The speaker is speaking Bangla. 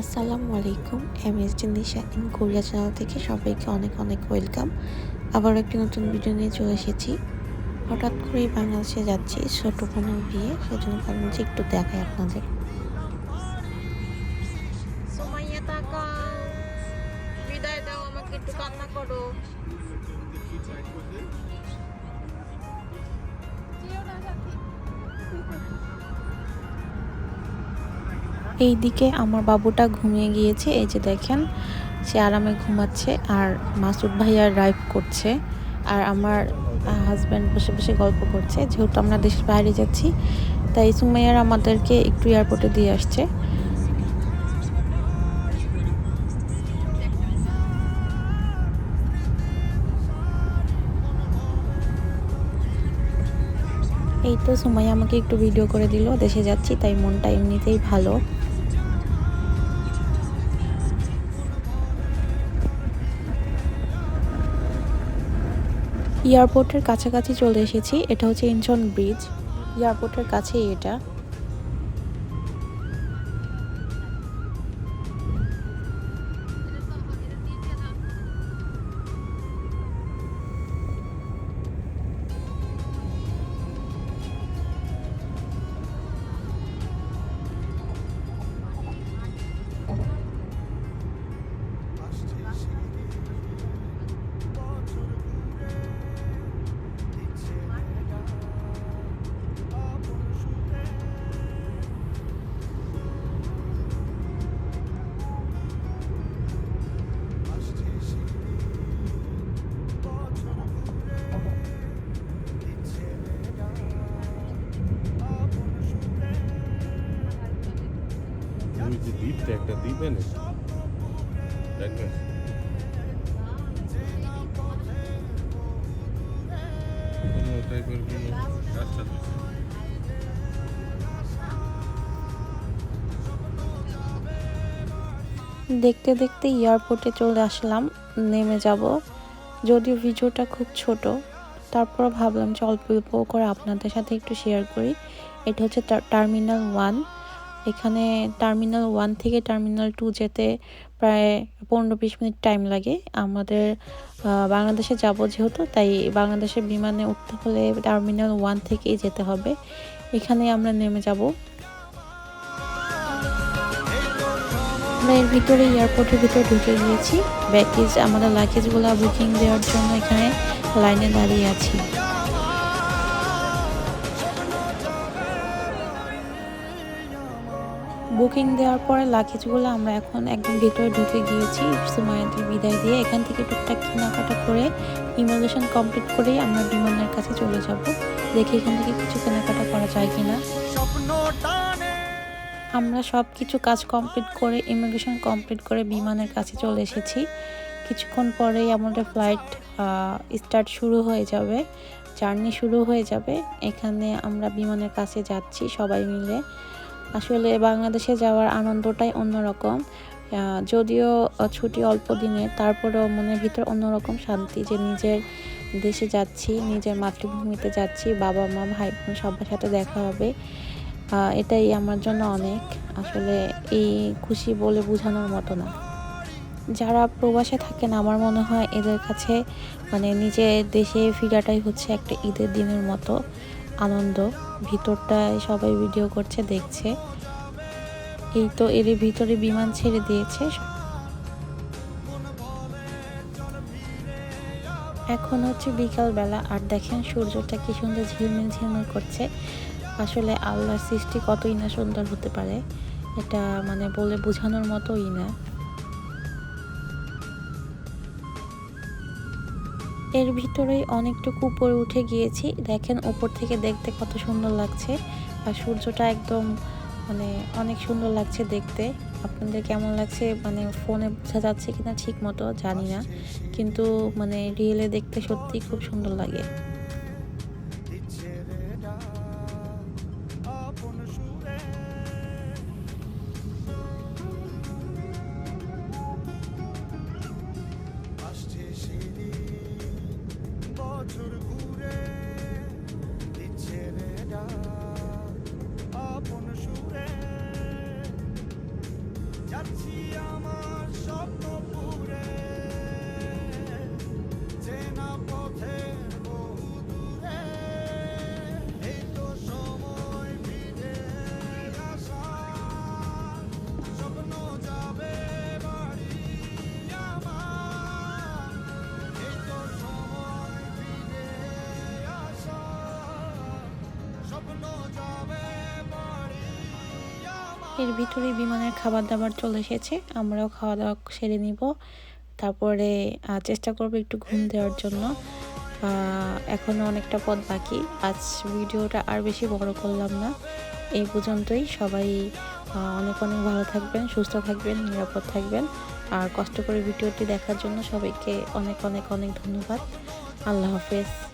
আসসালামু আলাইকুম M S Nisha in Korea channel থেকে সবাইকে অনেক অনেক ওয়েলকাম। আবার একটি নতুন ভিডিও নিয়ে চলে এসেছি। হঠাৎ করেই বাংলাদেশে যাচ্ছি ছোট বোনের বিয়ে, সেজন্য ভাবলাম যে একটু দেখাই আপনাদের। বিদায় দাও, আমাকে একটু কান্না করো। এইদিকে আমার বাবুটা ঘুমিয়ে গিয়েছে, এই যে দেখেন, সে আরামে ঘুমাচ্ছে আর মাসুদ ভাইয়া ড্রাইভ করছে আর আমার হাজব্যান্ড বসে বসে গল্প করছে। যেহেতু আমরা দেশের বাইরে যাচ্ছি, তাই সুমাইয়ার আমাদেরকে একটু এয়ারপোর্টে দিয়ে আসছে। তো সময় আমাকে একটু ভিডিও করে দিল, দেশে যাচ্ছি, তাই মনটা এমনিতেই ভালো। এয়ারপোর্টের কাছাকাছি চলে এসেছি, এটা হচ্ছে ইনচন ব্রিজ এয়ারপোর্টের কাছেই এটা। তুমি যে দ্বীপটা, একটা দ্বীপে নেই। দেখবেন দেখতে দেখতে এয়ারপোর্টে চলে আসলাম, নেমে যাব। যদিও ভিডিওটা খুব ছোট তারপর ভাবলাম যে অল্প অল্প করে আপনাদের সাথে একটু শেয়ার করি। এটা হচ্ছে টার্মিনাল ওয়ান এখানে টার্মিনাল ওয়ান থেকে টার্মিনাল টু যেতে প্রায় পনেরো বিশ মিনিট টাইম লাগে। আমাদের বাংলাদেশে যাব যেহেতু, তাই বাংলাদেশের বিমানে উঠতে হলে টার্মিনাল ওয়ান থেকেই যেতে হবে। এখানে আমরা নেমে যাব। আমরা এর ভিতরে এয়ারপোর্টের ভিতরে ঢুকে গিয়েছি। ব্যাগেজ, আমাদের লাগেজগুলো বুকিং দেওয়ার জন্য এখানে লাইনে দাঁড়িয়ে আছি। বুকিং দেওয়ার পরে লাগেজগুলো আমরা এখন একদম ভেতরে ঢুকে গিয়েছি। সুমায়াদের বিদায় দিয়ে এখান থেকে টুকটাক কেনাকাটা করে ইমিগ্রেশন কমপ্লিট করেই আমরা বিমানের কাছে চলে যাব। দেখি এখান থেকে কিছু কেনাকাটা করা যায় কিনা। আমরা সব কিছু কাজ কমপ্লিট করে ইমিগ্রেশন কমপ্লিট করে বিমানের কাছে চলে এসেছি। কিছুক্ষণ পরেই আমাদের ফ্লাইট স্টার্ট শুরু হয়ে যাবে। জার্নি শুরু হয়ে যাবে। এখানে আমরা বিমানের কাছে যাচ্ছি সবাই মিলে। আসলে বাংলাদেশে যাওয়ার আনন্দটাই অন্যরকম। যদিও ছুটি অল্প দিনে, তারপরেও মনের ভিতর অন্যরকম শান্তি যে নিজের দেশে যাচ্ছি, নিজের মাতৃভূমিতে যাচ্ছি, বাবা, মা, ভাই, বোন সবার সাথে দেখা হবে। এটাই আমার জন্য অনেক। আসলে এই খুশি বলে বোঝানোর মতো না। যারা প্রবাসে থাকেন, আমার মনে হয় এদের কাছে মানে নিজের দেশে ফিরাটাই হচ্ছে একটা ঈদের দিনের মতো। আনন্দ। ভিতরটায় সবাই ভিডিও করছে, দেখছে। এই তো এর ভিতরে বিমান ছেড়ে দিয়েছে। এখন হচ্ছে বিকাল বেলা আর দেখেন সূর্যটা কি সুন্দর ঝিলমিল ঝিলমিল করছে। আসলে আল্লাহর সৃষ্টি কতই না সুন্দর হতে পারে, এটা মানে বলে বোঝানোর মতোই না। এর ভিতরেই অনেকটুকু উপরে উঠে গিয়েছি। দেখেন, উপর থেকে দেখতে কত সুন্দর লাগছে আর সূর্যটা একদম মানে অনেক সুন্দর লাগছে দেখতে। আপনাদের কেমন লাগছে? মানে ফোনে বোঝা যাচ্ছে কিনা ঠিক মতো জানি না। কিন্তু মানে রিয়েলে দেখতে সত্যি খুব সুন্দর লাগে। এর ভিতরে বিমানের খাবার দাবার চলে এসেছে আমরাও খাওয়া দাওয়া সেরে নিব। তারপরে চেষ্টা করব একটু ঘুম দেওয়ার জন্য। আহ, এখনও অনেকটা পথ বাকি। আজ ভিডিওটা আর বেশি বড় করলাম না। এই পর্যন্তই। সবাই অনেক অনেক ভালো থাকবেন সুস্থ থাকবেন নিরাপদ থাকবেন। আর কষ্ট করে ভিডিওটি দেখার জন্য সবাইকে অনেক অনেক অনেক ধন্যবাদ। আল্লাহ হাফেজ।